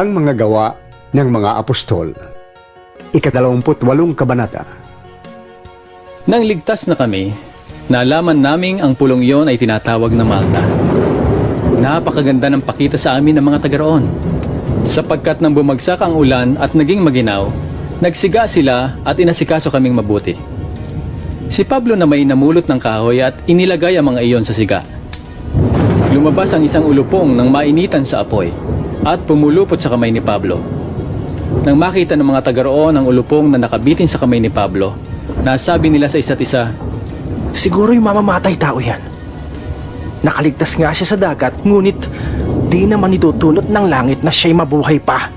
Ang mga gawa ng mga apostol. Ikadalawamput walong kabanata. Nang ligtas na kami, nalaman naming ang pulong iyon ay tinatawag na Malta. Napakaganda ng pakita sa amin ng mga taga roon. Sapagkat nang bumagsak ang ulan at naging maginaw, nagsiga sila at inasikaso kaming mabuti. Si Pablo na may namulot ng kahoy at inilagay ang mga iyon sa siga. Lumabas ang isang ulupong ng mainitan sa apoy at pumulupot sa kamay ni Pablo. Nang makita ng mga taga roon ang ulupong na nakabitin sa kamay ni Pablo, nasabi nila sa isa't isa, Siguro yung mamamatay tao yan. Nakaligtas nga siya sa dagat, ngunit di naman itutulot ng langit na siya'y mabuhay pa.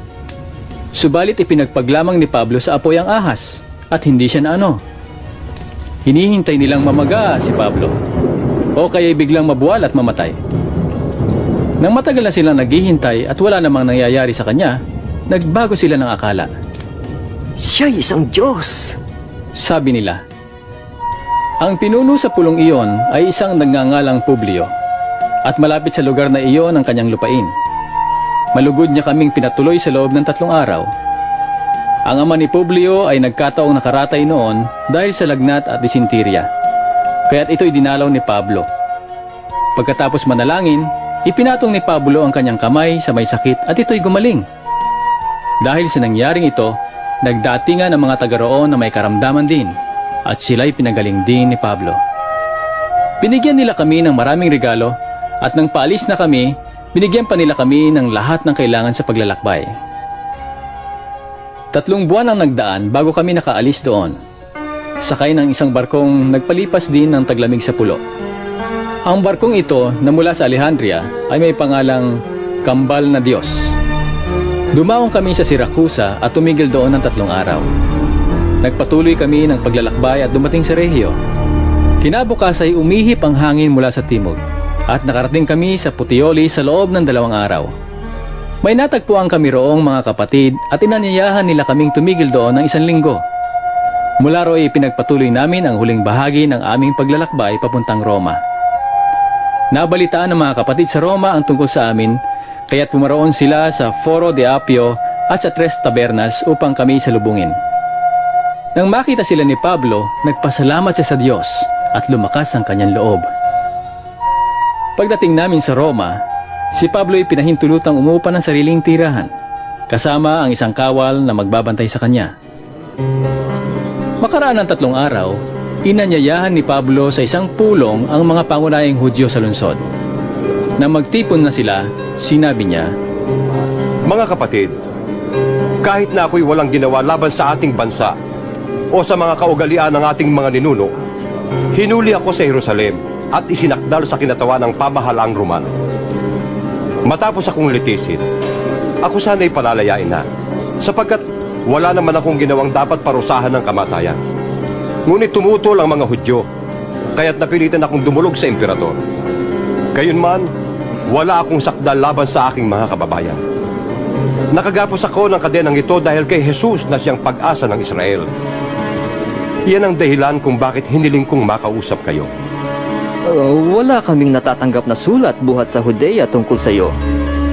Subalit ipinagpaglamang ni Pablo sa apoy ang ahas at hindi siya na ano. Hinihintay nilang mamaga si Pablo o kaya biglang mabuwal at mamatay. Nang matagal na silang naghihintay at wala namang nangyayari sa kanya, nagbago sila ng akala. Siya'y isang Diyos. Sabi nila, ang pinuno sa pulong iyon ay isang nagngangalang Publio at malapit sa lugar na iyon ang kanyang lupain. Malugod niya kaming pinatuloy sa loob ng tatlong araw. Ang ama ni Publio ay nagkataong nakaratay noon dahil sa lagnat at disenterya. Kaya't ito'y dinalaw ni Pablo. Pagkatapos manalangin, ipinatong ni Pablo ang kanyang kamay sa may sakit at ito'y gumaling. Dahil sa nangyaring ito, nagdatingan ang mga taga roon na may karamdaman din at sila'y pinagaling din ni Pablo. Binigyan nila kami ng maraming regalo at nang paalis na kami, binigyan pa nila kami ng lahat ng kailangan sa paglalakbay. Tatlong buwan ang nagdaan bago kami nakaalis doon. Sakay ng isang barkong nagpalipas din ng taglamig sa pulo. Ang barkong ito na mula sa Alejandria ay may pangalang Kambal na Diyos. Dumaong kami sa Siracusa at tumigil doon ng tatlong araw. Nagpatuloy kami ng paglalakbay at dumating sa Regio. Kinabukas ay umihip ang hangin mula sa timog at nakarating kami sa Puteoli sa loob ng dalawang araw. May natagpuan kami roong mga kapatid at inanyayahan nila kaming tumigil doon ng isang linggo. Mula ro'y pinagpatuloy namin ang huling bahagi ng aming paglalakbay papuntang Roma. Nabalitaan ng mga kapatid sa Roma ang tungkol sa amin, kaya't pumaroon sila sa Foro de Apio at sa Tres Tabernas upang kami salubungin. Nang makita sila ni Pablo, nagpasalamat siya sa Diyos at lumakas ang kanyang loob. Pagdating namin sa Roma, si Pablo ay pinahintulutang umupa ng sariling tirahan, kasama ang isang kawal na magbabantay sa kanya. Makaraan ng tatlong araw, inanyayahan ni Pablo sa isang pulong ang mga pangunahing Hudyo sa lungsod. Nang magtipon na sila, sinabi niya, Mga kapatid, kahit na ako'y walang ginawa laban sa ating bansa o sa mga kaugalian ng ating mga ninuno, hinuli ako sa Jerusalem at isinakdal sa kinatawan ng pamahalaang Romano. Matapos akong litisin, ako sana'y palalayain na, sapagkat wala naman akong ginawang dapat parusahan ng kamatayan. Ngunit tumutol ang mga Hudyo, kaya't napilitan akong dumulog sa emperador. Gayunman, wala akong sakdal laban sa aking mga kababayan. Nakagapos ako ng kadenang ito dahil kay Jesus na siyang pag-asa ng Israel. Yan ang dahilan kung bakit hiniling kong makausap kayo. Uh, wala kaming natatanggap na sulat buhat sa Hudeya tungkol sa iyo.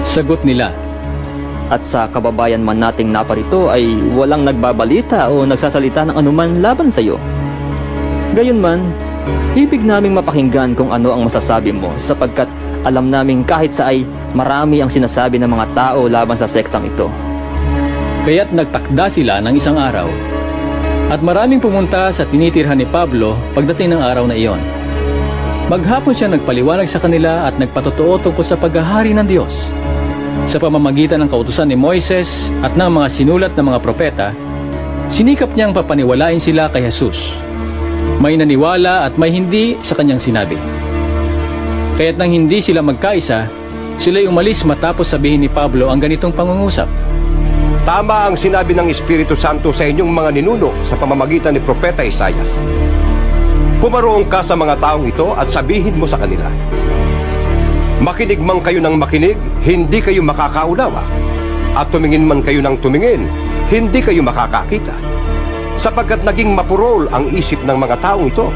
sagot nila, At sa kababayan man nating naparito ay walang nagbabalita o nagsasalita ng anuman laban sa iyo. Gayunman, ibig naming mapakinggan kung ano ang masasabi mo sapagkat alam naming kahit sa ay marami ang sinasabi ng mga tao laban sa sektang ito. kaya't nagtakda sila ng isang araw. At maraming pumunta sa tinitirhan ni Pablo pagdating ng araw na iyon. Maghapon siya nagpaliwanag sa kanila at nagpatotoo tungkol sa paghahari ng Diyos. Sa pamamagitan ng kautusan ni Moises at ng mga sinulat ng mga propeta, sinikap niyang papaniwalain sila kay Jesus. May naniwala at may hindi sa kanyang sinabi. Kaya't nang hindi sila magkaisa, sila'y umalis matapos sabihin ni Pablo ang ganitong pangungusap. Tama ang sinabi ng Espiritu Santo sa inyong mga ninuno sa pamamagitan ni Propeta Isayas. Pumaroong ka sa mga taong ito at sabihin mo sa kanila, Makinig man kayo ng makinig, hindi kayo makakaunawa. At tumingin man kayo ng tumingin, hindi kayo makakakita. Sapagkat naging mapurol ang isip ng mga taong ito.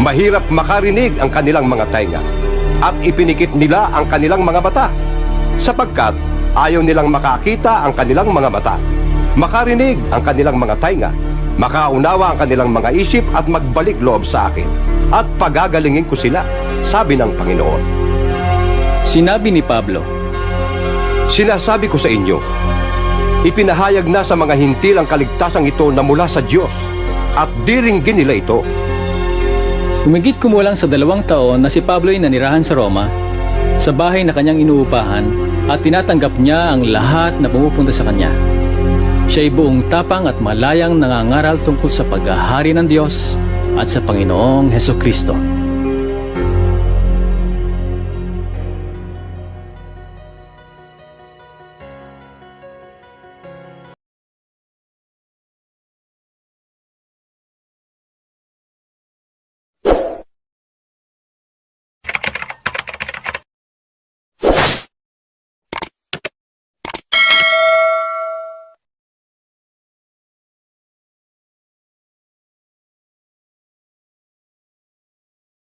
Mahirap makarinig ang kanilang mga tainga at ipinikit nila ang kanilang mga mata sapagkat Ayaw nilang makakita ang kanilang mga mata, makarinig ang kanilang mga tainga, makaunawa ang kanilang mga isip at magbalik loob sa akin. At pagagalingin ko sila, sabi ng Panginoon. Sinabi ni Pablo, Sinasabi ko sa inyo, ipinahayag na sa mga hintil ang kaligtasang ito na mula sa Diyos at diringgin nila ito. Humigit kumulang sa dalawang taon na si Pablo ay nanirahan sa Roma, sa bahay na kanyang inuupahan at tinatanggap niya ang lahat na pumupunta sa kanya. Siya ay buong tapang at malayang nangangaral tungkol sa paghahari ng Diyos at sa Panginoong Heso Kristo.